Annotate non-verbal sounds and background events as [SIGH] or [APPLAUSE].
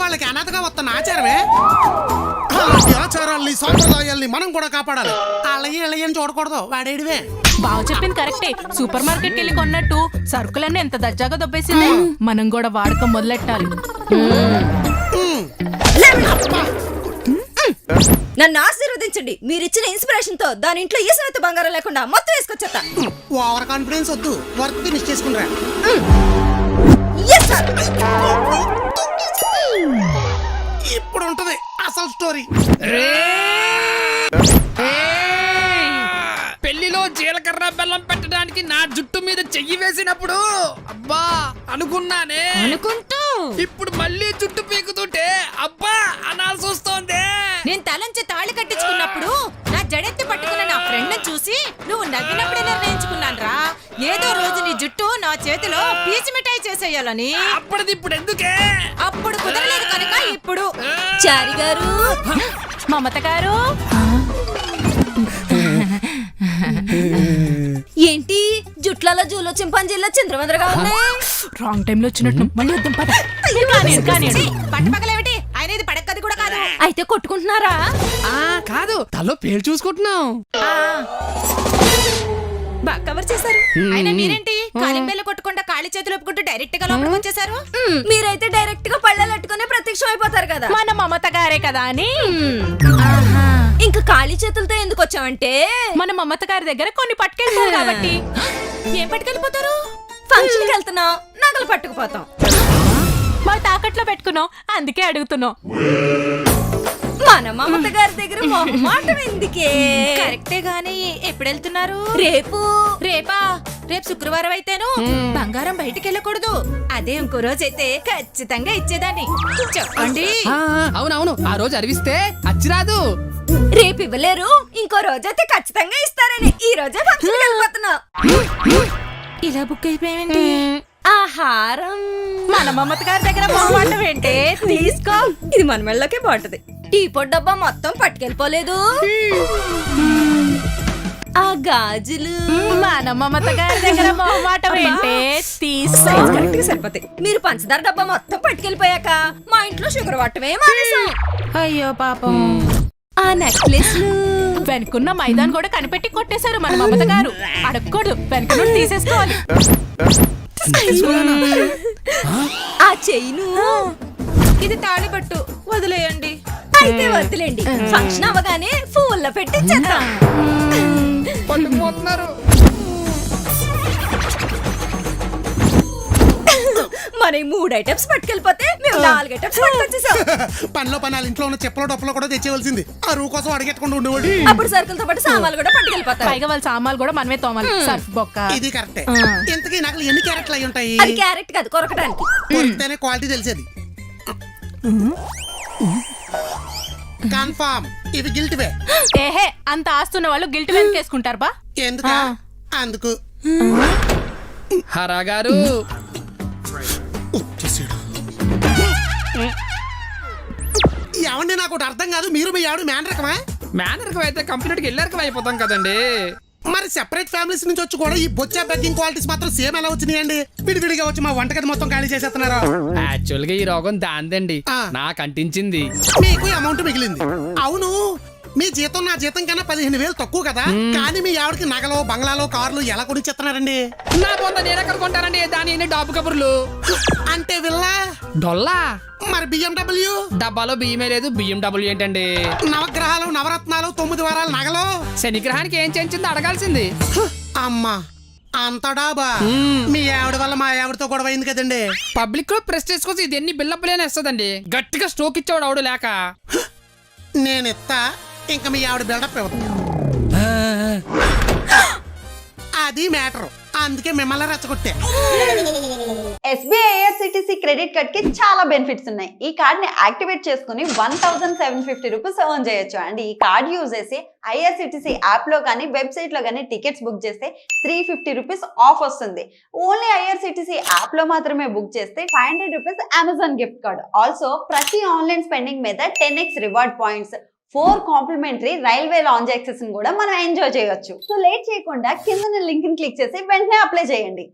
వాళ్ళకి అనాథగా వస్తున్న ఆచారమే? అలాంటి ఆచారాల్ని సాంప్రదాయాల్ని మనం కూడా కాపాడాలి. అలాగే ఇళ్ళని చూడకూడదు వాడేడివే. బాగా చెప్పింది కరెక్టే. సూపర్ మార్కెట్ వెళ్ళి కొన్నట్టు సరుకులన్నీ ఎంత దర్జాగా దొబ్బేసింది. మనం కూడా వాడకం మొదలెట్టాలి. నన్ను ఆశీర్వదించండి. మీరిచ్చిన ఇన్స్పిరేషన్తో దాని ఇంట్లో ఈ సమేత బంగారం లేకుండా మొత్తం వేసుకొచ్చేస్తా. ఓవర్ కాన్ఫిడెన్స్ వద్దు. వర్క్ ఫినిష్ చేసుకునిరా స్టోరీ పెళ్ళిలో జీలకర్ర బెల్లం పెట్టడానికి నా జుట్టు మీద చెయ్యి వేసినప్పుడు అబ్బా అనుకున్నానే. అనుకుంటూ? ఇప్పుడు మళ్ళీ జుట్టు పీకుతుంటే అబ్బా నీ చేతిలో పీచి మిఠాయి చేసేయాలని. అప్పటిది ఇప్పుడు ఎందుకే? అప్పుడు కుదరలేదు కనుక ఇప్పుడు. చారి గారు మమత గారు. ఏంటి? జుట్లలో జూలో చింపాంజీలో చింద్రవందరగా ఉన్నాయి? రాంగ్ టైంలో వచ్చినట్టు. మళ్ళీ వద్దాం పద. కానీ పట్టుపగలేమిటి? ఆయన ఇది పడక్కది కూడా కాదు. అయితే కొట్టుకుంటున్నారా? ఆ కాదు. తలో పేరు చూసుకుంటున్నాం. బాగా కవర్ చేశారు. ఆయన మీరేంటి? కాలింబెల్ల కొట్టకుండా కాలి చేతులు ఒప్పుకుంటూ డైరెక్ట్గా లోపలికి వచ్చేసారు? మీరైతే డైరెక్ట్గా పళ్ళలు అట్టుకునే ప్రత్యక్షం అయిపోతారు కదా. మన మమత గారే కదా అని. ఇంకా ఖాళీ చేతులతో ఎందుకు వచ్చావంటే? మన మమత గారి దగ్గర కొన్ని పట్టుకెళ్తారు కాబట్టి. ఏం పట్టుకెళ్ళిపోతారు? ఫంక్షన్కి వెళ్తున్నాం. నగలు పట్టుకుపోతాం. మా తాకట్లో పెట్టుకున్నాం. అందుకే అడుగుతున్నాం. మన మమత గారి దగ్గర మొహమాటం ఎందుకే? కరెక్టే గాని. ఎప్పుడు వెళ్తున్నారు? రేపు. రేపా? రేపు శుక్రవారం అయితేను బంగారం బయటికి వెళ్ళకూడదు. అదే ఇంకో రోజు అయితే ఖచ్చితంగా ఇచ్చేదాన్ని. చెప్పండి. అవునవును. ఆ రోజు అరివిస్తే అచ్చిరాదు. రేపు ఇవ్వలేరు. ఇంకో రోజు అయితే ఖచ్చితంగా ఇస్తారని ఈ రోజే ఫంక్షన్ వెళ్ళిపోతున్నా. ఇలా బుక్ అయిపోయామండి ఆహారం మన మమత గారి దగ్గర మొహమాటం ఏంటే తీసుకో. ఇది మన మెళ్ళకే బాగుంటది. టీ పొడి డబ్బా మొత్తం పట్టుకెళ్ళిపోలేదు. ఆ గాజులు. మన మమత గారి దగ్గర మొహమాటం ఏంటే కరెక్ట్గా సరిపోతాయి మీరు పంచదార డబ్బా మొత్తం పట్టుకెళ్ళిపోయాక మా ఇంట్లో షుగర్ వాటమే మానేసాం అయ్యో పాపం. ఆ నెక్లెస్లు. వెనుకున్న మైదాన్ కూడా కనిపెట్టి కొట్టేశారు మన మమత గారు. అడగకూడదు. వెనుక తీసేసుకోవాలి. ఆ చైను. ఇది తాళిబట్టు. వదిలేయండి. అయితే వదిలేండి ఫంక్షన్ అవ్వగానే ఫోన్లో పెట్టి చేద్దాం పట్టుకుపోతున్నారు. ఈ మూడు ఐటమ్స్ పట్టుకెళ్ళిపోతే మేము నాలుగు ఐటమ్స్ పట్టుకొచ్చేసాం. [LAUGHS] పనిలో పనాలు ఇంట్లో ఉన్న చెప్పులు డప్పులు కూడా తెచ్చేవలసింది ఆ రూ కోసం అడిగెట్టుకుంటూ ఉండేవాడు [LAUGHS] అప్పుడు సరుకులతో పాటు సామాన్లు కూడా పట్టుకెళ్ళిపోతారు. పైగా వాళ్ళ సామాన్లు కూడా మనమే తోమాలి. సర్ఫ్ బొక్క. ఇది కరెక్టే. ఇంతకీ నకలు ఎన్ని క్యారెట్లు అయి ఉంటాయి? అది క్యారెట్ కాదు కొరకడానికి కొరికితేనే క్వాలిటీ తెలిసేది. కన్ఫామ్. ఇవి గిల్ట్వే. ఏహే అంత ఆస్తున్న వాళ్ళు గిల్ట్ వెనకేసుకుంటారు బా. ఎందుకు? అందుకు. హరా గారు. ఏమండి నాకు ఒకటి అర్థం కాదు. మీరు మీ ఆవిడ మ్యాన్ రకమా మేనర్కి అయితే కంప్లీట్కి వెళ్ళారు అయిపోతాం కదండి. మరి సెపరేట్ ఫ్యామిలీస్ నుంచి వచ్చి కూడా ఈ బొచ్చా బెగ్గింగ్ క్వాలిటీస్ మాత్రం సేమ్ ఎలా వచ్చినాయండి? విడివిడిగా వచ్చి మా వంటగది మొత్తం ఖాళీ చేసేస్తున్నారు? యాక్చువల్గా ఈ రోగం దాందండి. నాకు అంటించింది. మీకు అమౌంట్ మిగిలింది. అవును. మీ జీతం నా జీతం కన్నా పదిహేను వేలు తక్కువ కదా. కానీ మీ ఆవిడకి నగలు బంగ్లాలో కార్లు ఎలా కొనిచ్చేస్తున్నారండి నా పొంద నేను ఎక్కడ కొంటానండి? దాని ఎన్ని డాబు కబుర్లు? అంటే విల్లా? డొల్లా? మరి బిఎండబ్ల్యూ డబ్బాలో బియ్యమే లేదు బియ్యం డబ్బులు ఏంటండి? నవగ్రహాలు నవరత్నాలు తొమ్మిది వారాల నగలు? శనిగ్రహానికి ఏం చేయించిందో అడగాల్సింది. అమ్మా అంత డాబా. మీ ఆవిడ వల్ల మా ఆవిడతో గొడవ అయింది కదండి. పబ్లిక్లో ప్రెస్ తీసుకొచ్చి ఇది ఎన్ని బిల్లప్పులేని వస్తుందండి గట్టిగా స్ట్రోక్ ఇచ్చేవాడు ఆవిడ లేక. నేను ఇస్తా ఇంకా మీ ఆవిడ బిల్డప్ ఇవ్వదు. అది మ్యాటర్ అందుకే మిమ్మల్ని రెచ్చగొట్టే. ఎస్బీఐ ఐఆర్సిటీసీ క్రెడిట్ కార్డ్కి చాలా బెనిఫిట్స్ ఉన్నాయి. ఈ కార్డ్ని యాక్టివేట్ చేసుకుని one thousand seven fifty rupees earn చేయొచ్చు. అండ్ ఈ కార్డ్ యూజ్ చేసి ఐఆర్సిటీసీ యాప్లో కానీ వెబ్సైట్లో కానీ టికెట్స్ బుక్ చేస్తే త్రీ ఫిఫ్టీ రూపీస్ ఆఫ్ వస్తుంది. ఓన్లీ ఐఆర్సిటీసీ యాప్లో మాత్రమే బుక్ చేస్తే five hundred rupees Amazon gift card also ప్రతి ఆన్లైన్ స్పెండింగ్ మీద ten X reward points four complimentary railway lounge access కూడా మనం ఎంజాయ్ చేయొచ్చు. సో లేట్ చేయకుండా కింద లింక్ క్లిక్ చేసి వెంటనే అప్లై చేయండి.